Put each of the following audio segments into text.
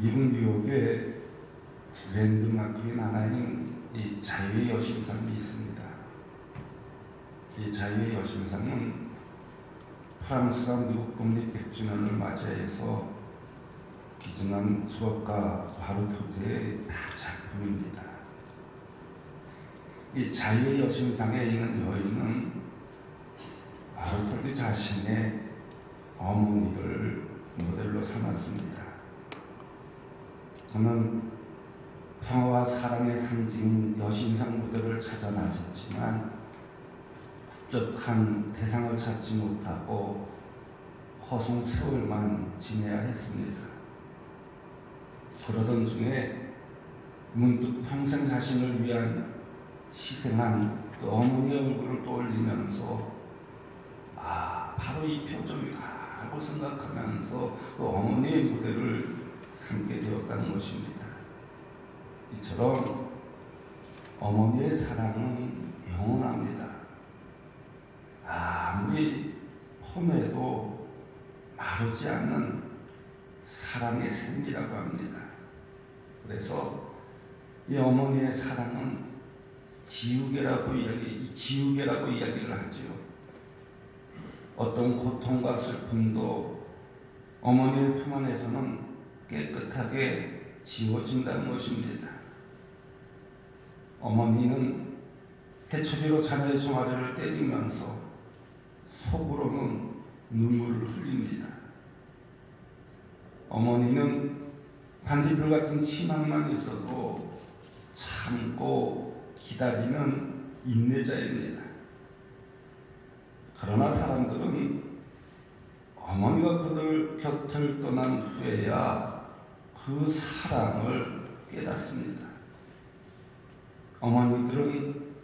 미국 뉴욕에 랜드마크인 하나인 이 자유의 여신상이 있습니다. 이 자유의 여신상은 프랑스가 미국 독립 100주년을 맞이해서 기증한 수업가 바르토드의 작품입니다. 이 자유의 여신상에 있는 여인은 바르토드 자신의 어머니를 모델로 삼았습니다. 저는 평화와 사랑의 상징인 여신상 무대를 찾아 나섰지만 흡족한 대상을 찾지 못하고 허송 세월만 지내야 했습니다. 그러던 중에 문득 평생 자신을 위한 희생한 그 어머니의 얼굴을 떠올리면서 아 바로 이 표정이다 하고 생각하면서 그 어머니의 무대를 삼게 되었다는 것입니다. 이처럼 어머니의 사랑은 영원합니다. 아무리 폼해도 마르지 않는 사랑의 샘이라고 합니다. 그래서 이 어머니의 사랑은 지우개라고 이야기, 지우개라고 이야기를 하죠. 어떤 고통과 슬픔도 어머니의 품 안에서는 깨끗하게 지워진다는 것입니다. 어머니는 해초리로 자녀의 종아리를 때리면서 속으로는 눈물을 흘립니다. 어머니는 반딧불 같은 희망만 있어도 참고 기다리는 인내자입니다. 그러나 사람들은 어머니가 그들 곁을 떠난 후에야 그 사랑을 깨닫습니다. 어머니들은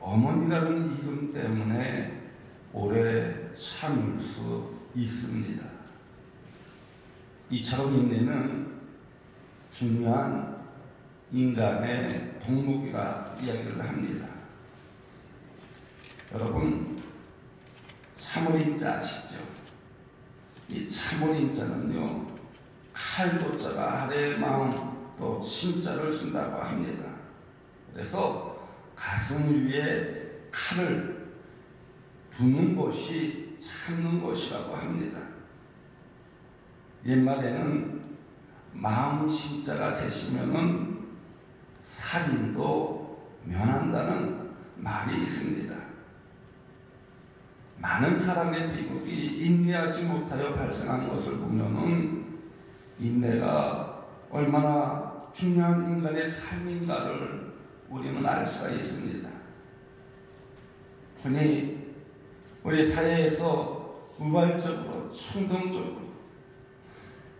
어머니라는 이름 때문에 오래 참을 수 있습니다. 이처럼 인내는 중요한 인간의 동목이라 이야기를 합니다. 여러분, 참을인자 아시죠? 이 참을인자는요, 칼도자가 아래의 마음 또 심자를 쓴다고 합니다. 그래서 가슴 위에 칼을 두는 것이 참는 것이라고 합니다. 옛말에는 마음 심자가 세시면은 살인도 면한다는 말이 있습니다. 많은 사람의 비극이 인내하지 못하여 발생한 것을 보면은 인내가 얼마나 중요한 인간의 삶인가를 우리는 알 수가 있습니다. 흔히 우리 사회에서 우발적으로 충동적으로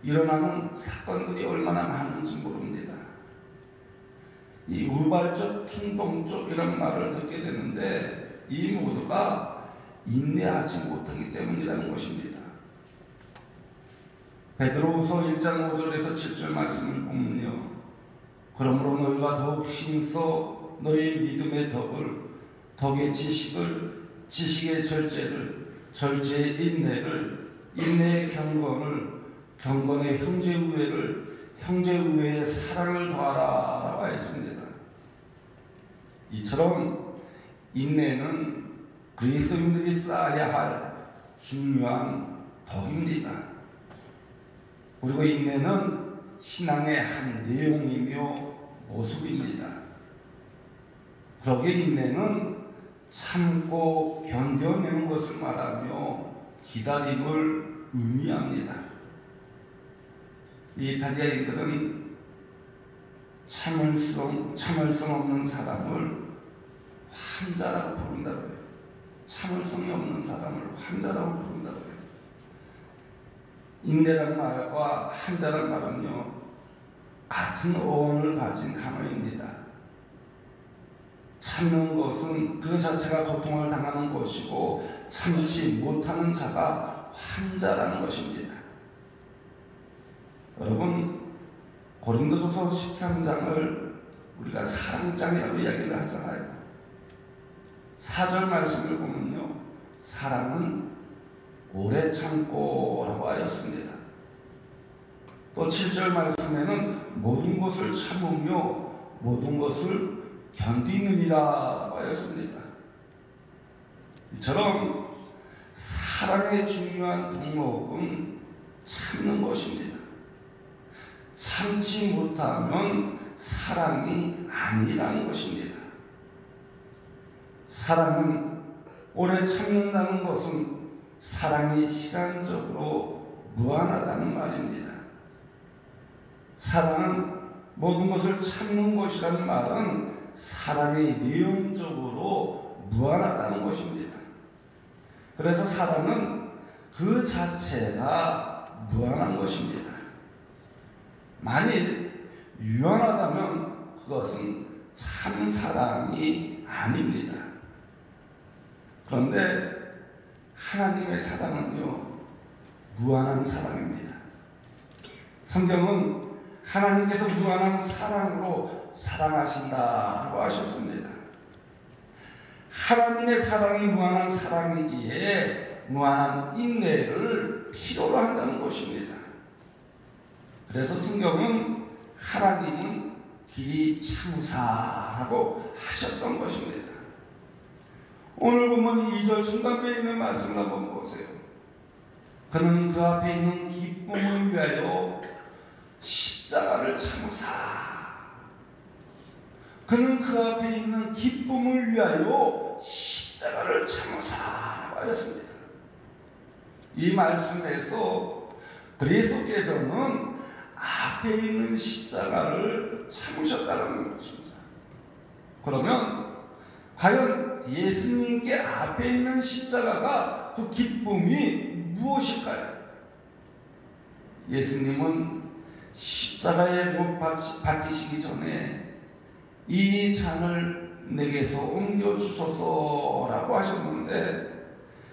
일어나는 사건들이 얼마나 많은지 모릅니다. 이 우발적, 충동적 이런 말을 듣게 되는데 이 모두가 인내하지 못하기 때문이라는 것입니다. 베드로후서 1장 5절에서 7절 말씀을 보면요. 그러므로 너희가 더욱 힘써 너희 믿음의 덕을 덕의 지식을 지식의 절제를 절제의 인내를 인내의 경건을 경건의 형제 우애를 형제 우애의 사랑을 더하라 라고 했습니다. 이처럼 인내는 그리스도인들이 쌓아야 할 중요한 덕입니다. 그리고 인내는 신앙의 한 내용이며 모습입니다. 그러게 인내는 참고 견뎌내는 것을 말하며 기다림을 의미합니다. 이 다리아인들은 참을성, 참을성 없는 사람을 환자라고 부른다고 해요. 참을성이 없는 사람을 환자라고 부른다고 해요. 인내란 말과 한자란 말은요, 같은 어원을 가진 단어입니다. 참는 것은 그 자체가 고통을 당하는 것이고 참지 못하는 자가 환자라는 것입니다. 여러분 고린도서서 13장을 우리가 사랑장이라고 이야기를 하잖아요. 4절 말씀을 보면요. 사랑은 오래 참고라고. 또 7절 말씀에는 모든 것을 참으며 모든 것을 견디느니라 하였습니다. 이처럼 사랑의 중요한 덕목은 참는 것입니다. 참지 못하면 사랑이 아니라는 것입니다. 사랑은 오래 참는다는 것은 사랑이 시간적으로 무한하다는 말입니다. 사랑은 모든 것을 참는 것이라는 말은 사랑이 내용적으로 무한하다는 것입니다. 그래서 사랑은 그 자체가 무한한 것입니다. 만일 유한하다면 그것은 참 사랑이 아닙니다. 그런데 하나님의 사랑은요, 무한한 사랑입니다. 성경은 하나님께서 무한한 사랑으로 사랑하신다고 하셨습니다. 하나님의 사랑이 무한한 사랑이기에 무한한 인내를 필요로 한다는 것입니다. 그래서 성경은 하나님은 길이 참사라고 하셨던 것입니다. 오늘 보면 2절 중간에 있는 말씀을 한번 보세요. 그는 그 앞에 있는 기쁨을 위하여 십자가를 참으사. 그는 그 앞에 있는 기쁨을 위하여 십자가를 참으사. 하였습니다. 이 말씀에서 그리스도께서는 앞에 있는 십자가를 참으셨다는 것입니다. 그러면 과연 예수님께 앞에 있는 십자가가 그 기쁨이 무엇일까요? 예수님은 십자가에 못 박히시기 전에 이 잔을 내게서 옮겨 주소서라고 하셨는데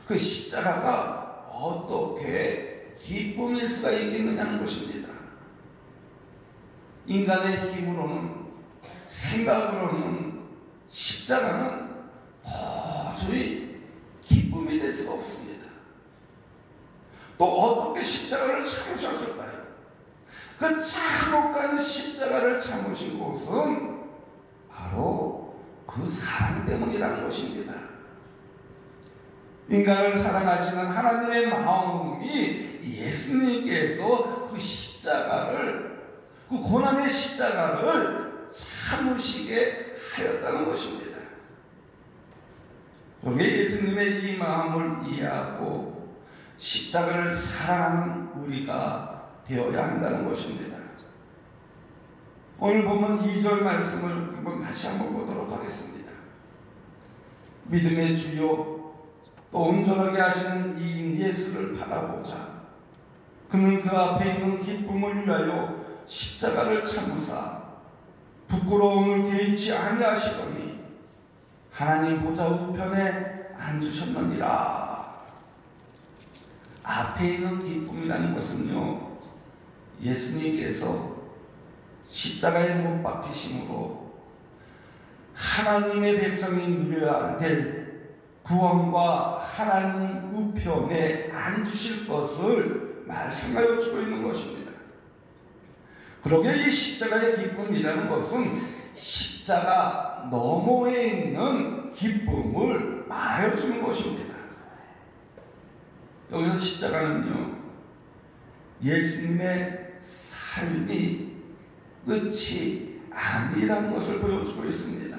그 십자가가 어떻게 기쁨일 수가 있겠느냐는 것입니다. 인간의 힘으로는 생각으로는 십자가는 도저히 기쁨이 될 수가 없습니다. 또 어떻게 십자가를 참으셨을까요? 그 참혹한 십자가를 참으신 곳은 바로 그 사랑 때문이라는 것입니다. 인간을 사랑하시는 하나님의 마음이 예수님께서 그 십자가를 그 고난의 십자가를 참으시게 하였다는 것입니다. 그게 예수님의 이 마음을 이해하고 십자가를 사랑하는 우리가 되어야 한다는 것입니다. 오늘 보면 2절 말씀을 한번 다시 한번 보도록 하겠습니다. 믿음의 주요 또 온전하게 하시는 이 예수를 바라보자. 그는 그 앞에 있는 기쁨을 위하여 십자가를 참으사 부끄러움을 개의치 아니하시더니 하나님 보좌 우편에 앉으셨느니라. 앞에 있는 기쁨이라는 것은요, 예수님께서 십자가에 못 박히심으로 하나님의 백성이 누려야 될 구원과 하나님 우편에 앉으실 것을 말씀하여 주고 있는 것입니다. 그러게 이 십자가의 기쁨이라는 것은 십자가 너머에 있는 기쁨을 말하여 주는 것입니다. 여기서 십자가는요, 예수님의 삶이 끝이 아니라는 것을 보여주고 있습니다.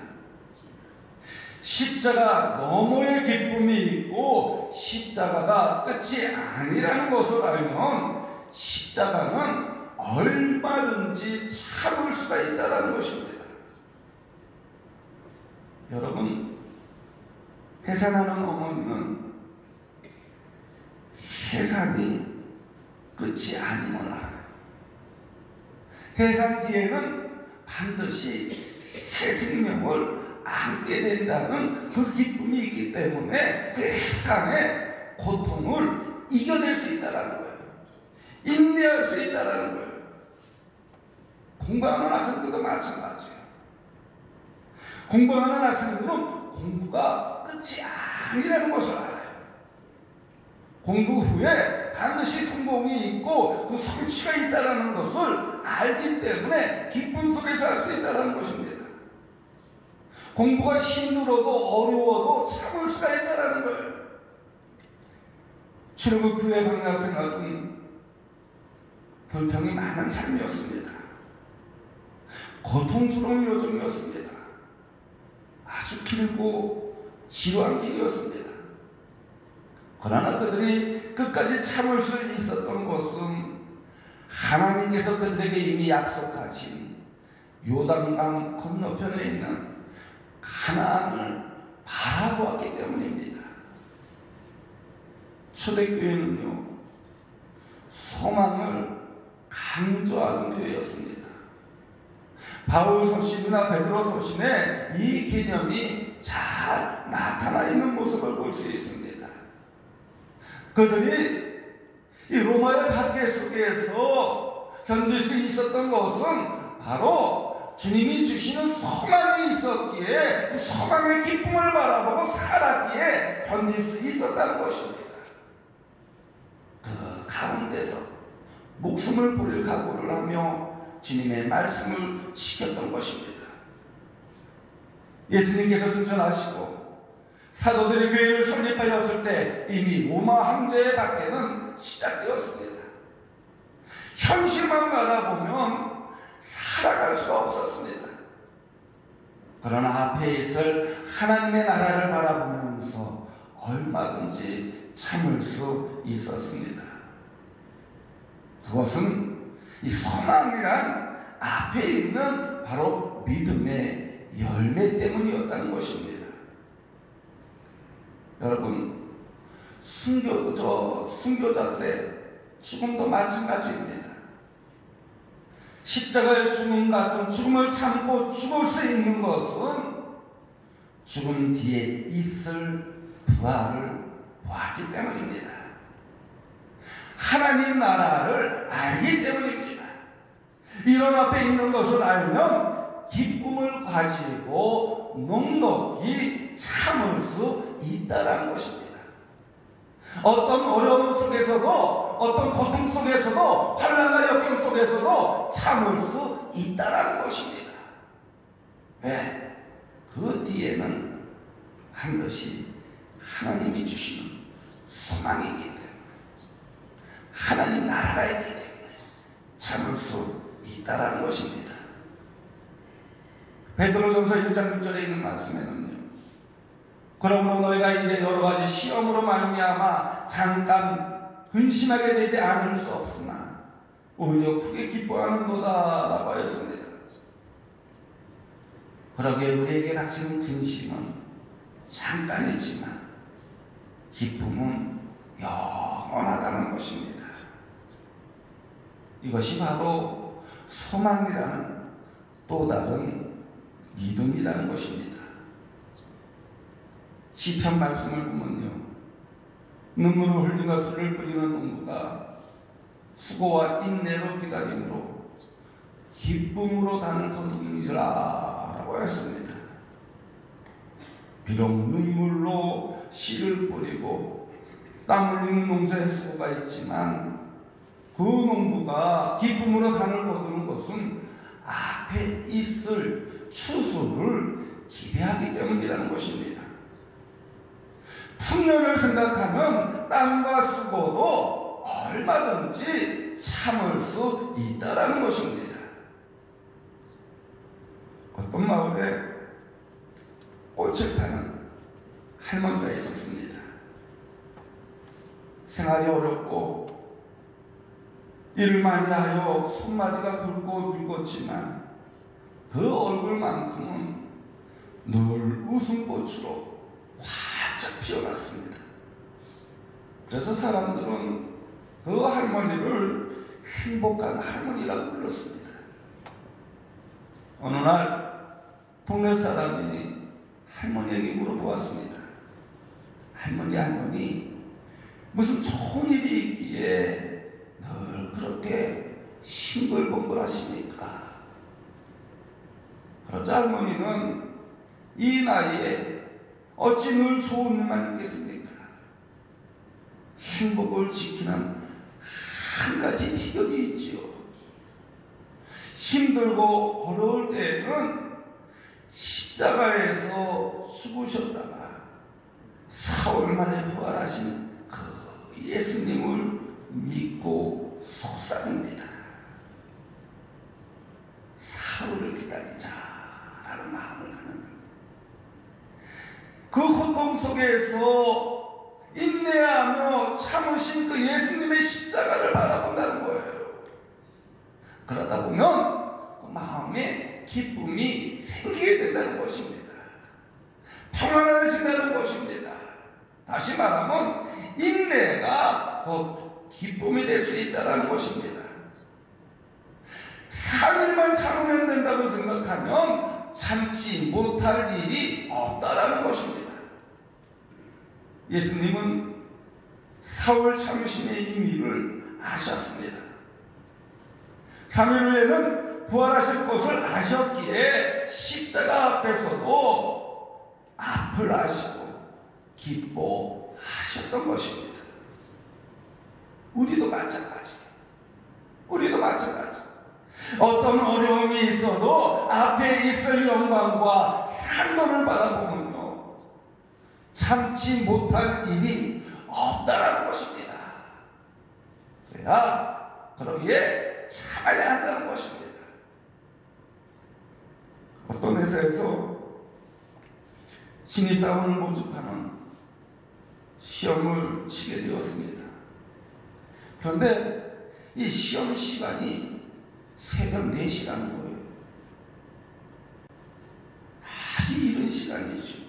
십자가 너머의 기쁨이 있고 십자가가 끝이 아니라는 것을 알면 십자가는 얼마든지 참을 수가 있다는 것입니다. 여러분, 해산하는 어머니는 해산이 끝이 아님을 알아요. 해산 뒤에는 반드시 새 생명을 안게 된다는 그 기쁨이 있기 때문에 그 해산의 고통을 이겨낼 수 있다는 거예요. 인내할 수 있다는 거예요. 공부하는 학생들도 마찬가지예요. 공부하는 학생들은 공부가 끝이 아니라는 것을 알아요. 공부 후에 반드시 성공이 있고 그 성취가 있다는 것을 알기 때문에 기쁨 속에서 할 수 있다는 것입니다. 공부가 힘들어도 어려워도 참을 수가 있다는 거예요. 출국 후의 방학 생활은 불평이 많은 삶이었습니다. 고통스러운 요정이었습니다. 아주 길고 지루한 길이었습니다. 그러나 그들이 끝까지 참을 수 있었던 것은 하나님께서 그들에게 이미 약속하신 요단강 건너편에 있는 가나안을 바라보았기 때문입니다. 초대교회는요 소망을 강조하는 교회였습니다. 바울 서신이나 베드로 서신에 이 개념이 잘 나타나 있는 모습을 볼 수 있습니다. 그들이 이 로마의 박해 속에서 견딜 수 있었던 것은 바로 주님이 주시는 소망이 있었기에 그 소망의 기쁨을 바라보고 살았기에 견딜 수 있었다는 것입니다. 그 가운데서 목숨을 버릴 각오를 하며 주님의 말씀을 지켰던 것입니다. 예수님께서 승천하시고 사도들이 교회를 설립하였을 때 이미 로마 황제의 박해는 시작되었습니다. 현실만 바라보면 살아갈 수가 없었습니다. 그러나 앞에 있을 하나님의 나라를 바라보면서 얼마든지 참을 수 있었습니다. 그것은 이 소망이란 앞에 있는 바로 믿음의 열매 때문이었다는 것입니다. 여러분, 순교, 저 순교자들의 죽음도 마찬가지입니다. 십자가의 죽음 같은 죽음을 참고 죽을 수 있는 것은 죽음 뒤에 있을 부활을 보았기 때문입니다. 하나님 나라를 알기 때문입니다. 이런 앞에 있는 것을 알면 기쁨을 가지고 넉넉히 참을 수 있다라는 것입니다. 어떤 어려움 속에서도 어떤 고통 속에서도 환란과 역경 속에서도 참을 수 있다라는 것입니다. 왜? 그 뒤에는 반드시 하나님이 주시는 소망이기 때문에 하나님 나라가 있기 때문에 참을 수 있다라는 것입니다. 베드로전서 1장 6절에 있는 말씀에는요. 그러므로 너희가 이제 여러 가지 시험으로 말미암아 잠깐 근심하게 되지 않을 수 없으나 오히려 크게 기뻐하는도다라고 하였습니다. 그러기에 우리에게 닥치는 근심은 잠깐이지만 기쁨은 영원하다는 것입니다. 이것이 바로 소망이라는 또 다른 믿음이라는 것입니다. 시편 말씀을 보면요. 눈물을 흘리며 술을 뿌리는 농부가 수고와 인내로 기다림으로 기쁨으로 단을 거두니라 라고 했습니다. 비록 눈물로 씨를 뿌리고 땀 흘리는 농사에 수고가 있지만 그 농부가 기쁨으로 단을 거두는 것은 앞에 있을 추수를 기대하기 때문이라는 것입니다. 풍년을 생각하면 땀과 수고도 얼마든지 참을 수 있다라는 것입니다. 어떤 마을에 꽃을 파는 할머니가 있었습니다. 생활이 어렵고 일을 많이 하여 손마디가 굵고 늙었지만 그 얼굴만큼은 늘 웃음꽃으로 활 짝 피어났습니다. 그래서 사람들은 그 할머니를 행복한 할머니라고 불렀습니다. 어느 날 동네 사람이 할머니에게 물어보았습니다. 할머니, 할머니, 무슨 좋은 일이 있기에 늘 그렇게 싱글벙글 하십니까? 그러자 할머니는 이 나이에 어찌 늘 일만 있겠습니까? 행복을 지키는 한 가지 비결이 있지요. 힘들고 어려울 때에는 십자가에서 죽으셨다가 사흘 만에 부활하신 그 예수님을 믿고 속삭입니다. 사흘을 기다리자라는 마음을 갖는 그 고통 속에서 인내하며 참으신 그 예수님의 십자가를 바라본다는 거예요. 그러다 보면 그 마음에 기쁨이 생기게 된다는 것입니다. 평안을 준다는 것입니다. 다시 말하면 인내가 곧 기쁨이 될 수 있다는 것입니다. 3일만 참으면 된다고 생각하면 참지 못할 일이 없다라는 것입니다. 예수님은 사울 참으심의 의미를 아셨습니다. 3일 후에는 부활하실 것을 아셨기에 십자가 앞에서도 앞을 아시고 기뻐하셨던 것입니다. 우리도 마찬가지. 우리도 마찬가지. 어떤 어려움이 있어도 앞에 있을 영광과 산도를 바라보면요. 참지 못할 일이 없다라는 것입니다. 그래야 그러기에 참아야 한다는 것입니다. 어떤 회사에서 신입사원을 모집하는 시험을 치게 되었습니다. 그런데 이 시험 시간이 새벽 4시라는 거예요. 아주 이른 시간이죠.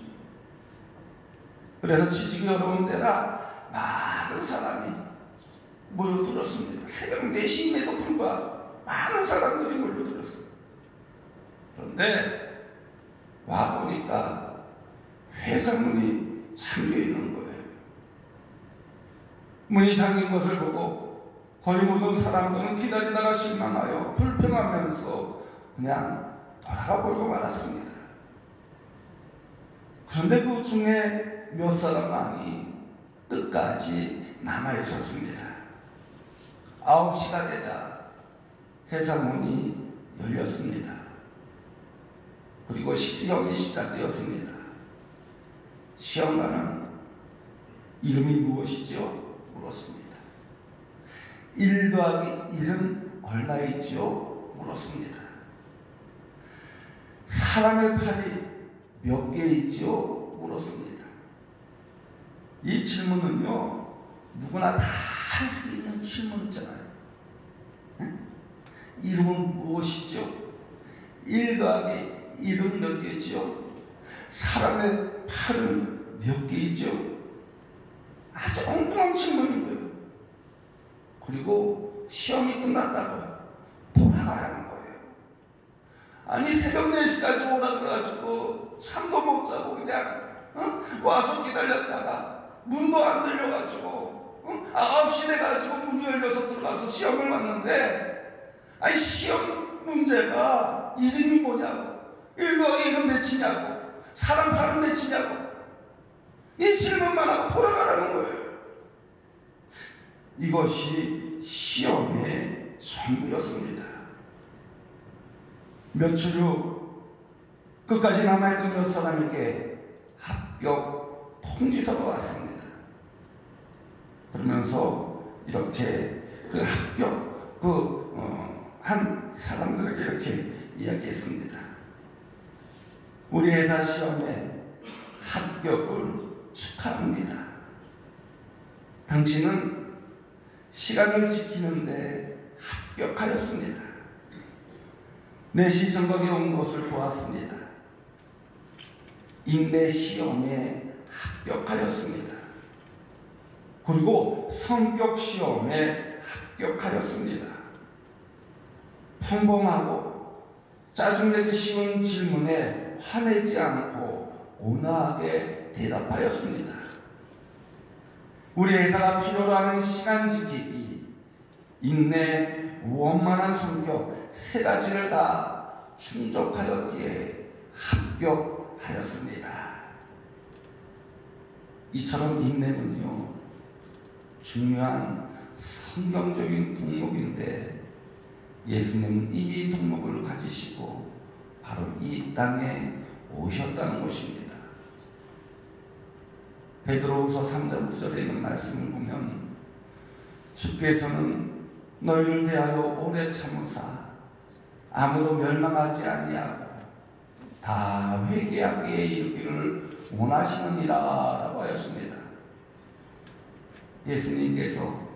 그래서 취직이 어려운 때라 많은 사람이 모여들었습니다. 새벽 4시임에도 불구하고 많은 사람들이 몰려들었어요. 그런데 와보니까 회사 문이 잠겨 있는 거예요. 문이 잠긴 것을 보고 거의 모든 사람들은 기다리다가 실망하여 불평하면서 그냥 돌아가 버리고 말았습니다. 그런데 그 중에 몇 사람만이 끝까지 남아 있었습니다. 아홉 시가 되자 회사 문이 열렸습니다. 그리고 시험이 시작되었습니다. 시험관은 이름이 무엇이죠? 물었습니다. 1 더하기 1은 얼마이지요? 물었습니다. 사람의 팔이 몇 개이지요? 물었습니다. 이 질문은요, 누구나 다 할 수 있는 질문이잖아요. 응? 이름은 무엇이죠? 1 더하기 1은 몇 개지요? 사람의 팔은 몇 개이죠? 아주 엉뚱한 질문인 거예요. 그리고 시험이 끝났다고 돌아가라는 거예요. 아니 새벽 4시까지 오라 그래가지고 잠도 못 자고 그냥 어? 와서 기다렸다가 문도 안 들려가지고 어? 9시 돼가지고 문이 열려서 들어가서 시험을 봤는데 아니 시험 문제가 이름이 뭐냐고 1 더하기 1은 몇이냐고 사람 팔은 몇이냐고 이 질문만 하고 돌아가라는 거예요. 이것이 시험의 전부였습니다. 며칠 후 끝까지 남아있던 몇 사람에게 합격 통지서가 왔습니다. 그러면서 이렇게 그 합격 그한 사람들에게 이렇게 이야기했습니다. 우리 회사 시험에 합격을 축하합니다. 당신은 시간을 지키는데 합격하였습니다. 내시 정각에 온 것을 보았습니다. 인내 시험에 합격하였습니다. 그리고 성격 시험에 합격하였습니다. 평범하고 짜증내기 쉬운 질문에 화내지 않고 온화하게 대답하였습니다. 우리 회사가 필요로 하는 시간 지키기, 인내, 원만한 성격 세 가지를 다 충족하였기에 합격하였습니다. 이처럼 인내는요 중요한 성경적인 동목인데 예수님은 이 동목을 가지시고 바로 이 땅에 오셨다는 것입니다. 베드로후서 3장 9절에 있는 말씀을 보면 주께서는 너희를 대하여 오래 참으사 아무도 멸망하지 아니하고 다 회개하게 이르기를 원하시느니라라고 하였습니다. 예수님께서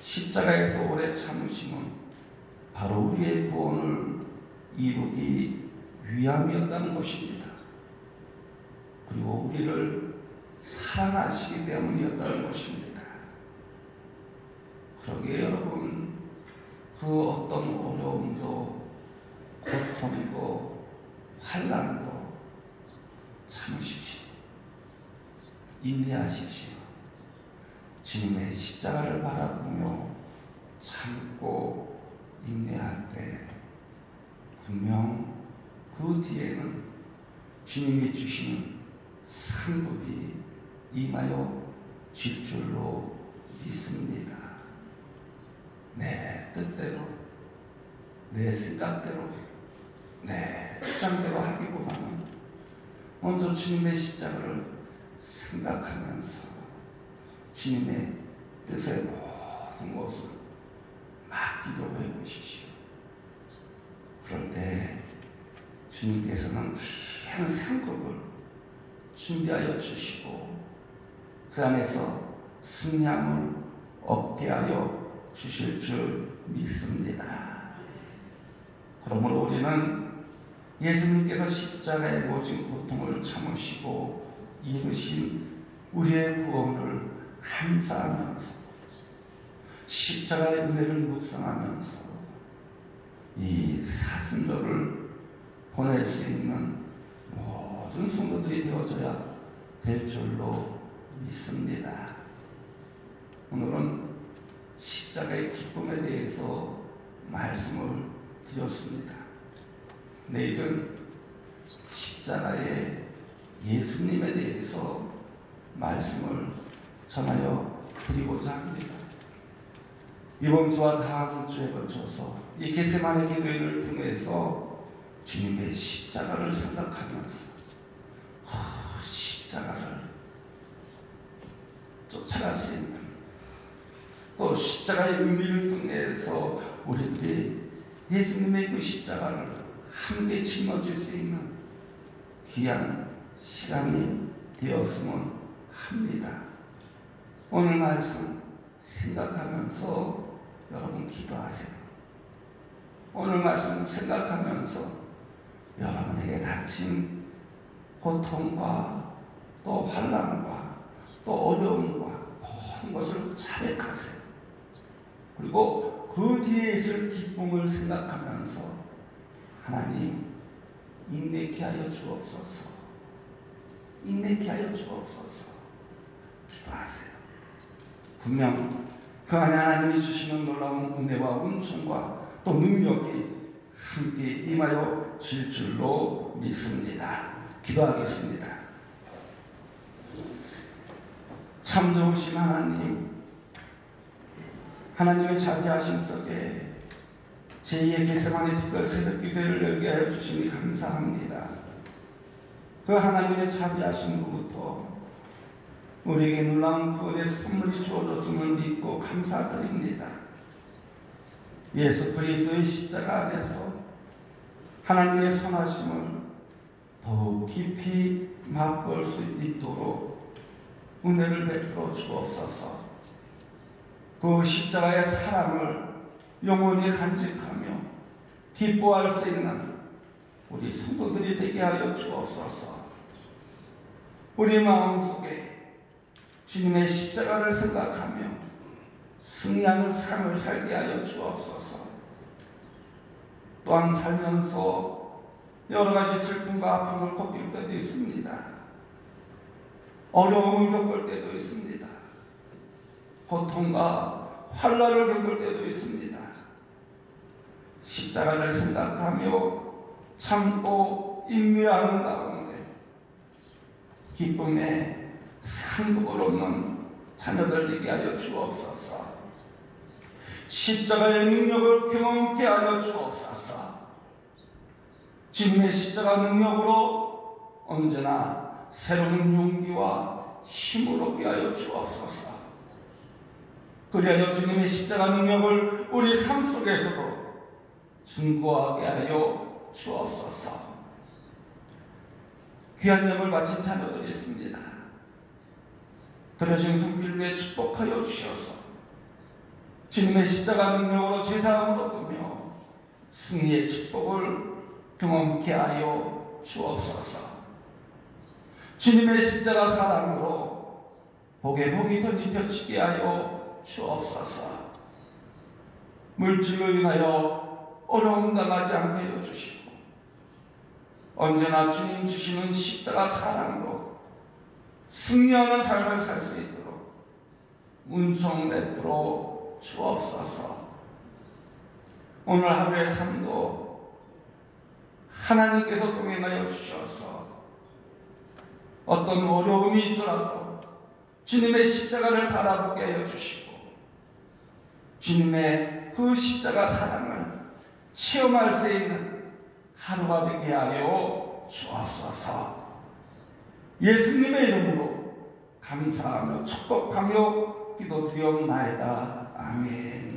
십자가에서 오래 참으심은 바로 우리의 구원을 이루기 위함이었다는 것입니다. 그리고 우리를 사랑하시기 때문이었다는 것입니다. 그러기에 여러분 그 어떤 어려움도 고통도 환란도 참으십시오. 인내하십시오. 주님의 십자가를 바라보며 참고 인내할 때 분명 그 뒤에는 주님이 주시는 상급이 임하여 질 줄로 믿습니다. 내 뜻대로, 내 생각대로, 내 주장대로 하기보다는 먼저 주님의 십자가를 생각하면서 주님의 뜻의 모든 것을 맡기려고 해보십시오. 때 주님께서는 귀한 상급을 준비하여 주시고 그 안에서 승량을 얻게 하여 주실 줄 믿습니다. 그러므로 우리는 예수님께서 십자가의 모진 고통을 참으시고 이루신 우리의 구원을 감사하면서 십자가의 은혜를 묵상하면서 이 사순절을 보낼 수 있는 모든 성도들이 되어져야 될 줄로 믿습니다. 오늘은 십자가의 기쁨에 대해서 말씀을 드렸습니다. 내일은 십자가의 예수님에 대해서 말씀을 전하여 드리고자 합니다. 이번 주와 다음 주에 거쳐서 이 게세만의 기도회를 통해서 주님의 십자가를 생각하면서 그 십자가를 있는 또 십자가의 의미를 통해서 우리들이 예수님의 그 십자가를 함께 짊어질 수 있는 귀한 시간이 되었으면 합니다. 오늘 말씀 생각하면서 여러분 기도하세요. 오늘 말씀 생각하면서 여러분에게 닥친 고통과 또 환란과 또 어려움과 모든 것을 자백하세요. 그리고 그 뒤에 있을 기쁨을 생각하면서 하나님 인내케 하여 주옵소서. 인내케 하여 주옵소서. 기도하세요. 분명 그 안에 하나님이 주시는 놀라운 은혜와 은총과 또 능력이 함께 임하여 질 줄로 믿습니다. 기도하겠습니다. 참 좋으신 하나님, 하나님의 자비하심 속에 제2의 개세만의 특별 새벽 기도를 열게 하여 주시니 감사합니다. 그 하나님의 자비하심으로부터 우리에게 놀라운 구원의 선물이 주어졌음을 믿고 감사드립니다. 예수 그리스도의 십자가 안에서 하나님의 선하심을 더욱 깊이 맛볼 수 있도록 은혜를 베풀어 주옵소서. 그 십자가의 사랑을 영원히 간직하며 기뻐할 수 있는 우리 성도들이 되게 하여 주옵소서. 우리 마음속에 주님의 십자가를 생각하며 승리하는 삶을 살게 하여 주옵소서. 또한 살면서 여러 가지 슬픔과 아픔을 겪을 때도 있습니다. 어려움을 겪을 때도 있습니다. 고통과 환란을 겪을 때도 있습니다. 십자가를 생각하며 참고 인내하는 가운데 기쁨의 상급을 얻는 자녀들 되게 하여 주옵소서. 십자가의 능력을 경험케 하여 주옵소서. 주님의 십자가 능력으로 언제나 새로운 용기와 힘을 얻게 하여 주옵소서. 그리하여 주님의 십자가 능력을 우리 삶 속에서도 증거하게 하여 주옵소서. 귀한 점을 바친 자녀들이 있습니다. 들으신 손길 위에 축복하여 주셔서 주님의 십자가 능력으로 죄사함을 얻으며 승리의 축복을 경험케 하여 주옵소서. 주님의 십자가 사랑으로 복에 복이 덧입혀지게 하여 주옵소서. 물질로 인하여 어려움 당하지 않게 하여 주시고 언제나 주님 주시는 십자가 사랑으로 승리하는 삶을 살 수 있도록 은총 베풀어 주옵소서. 오늘 하루의 삶도 하나님께서 동행하여 주셔서 어떤 어려움이 있더라도 주님의 십자가를 바라보게 하여 주시고 주님의 그 십자가 사랑을 체험할 수 있는 하루가 되게 하여 주옵소서. 예수님의 이름으로 감사하며 축복하며 기도드리옵나이다. 아멘.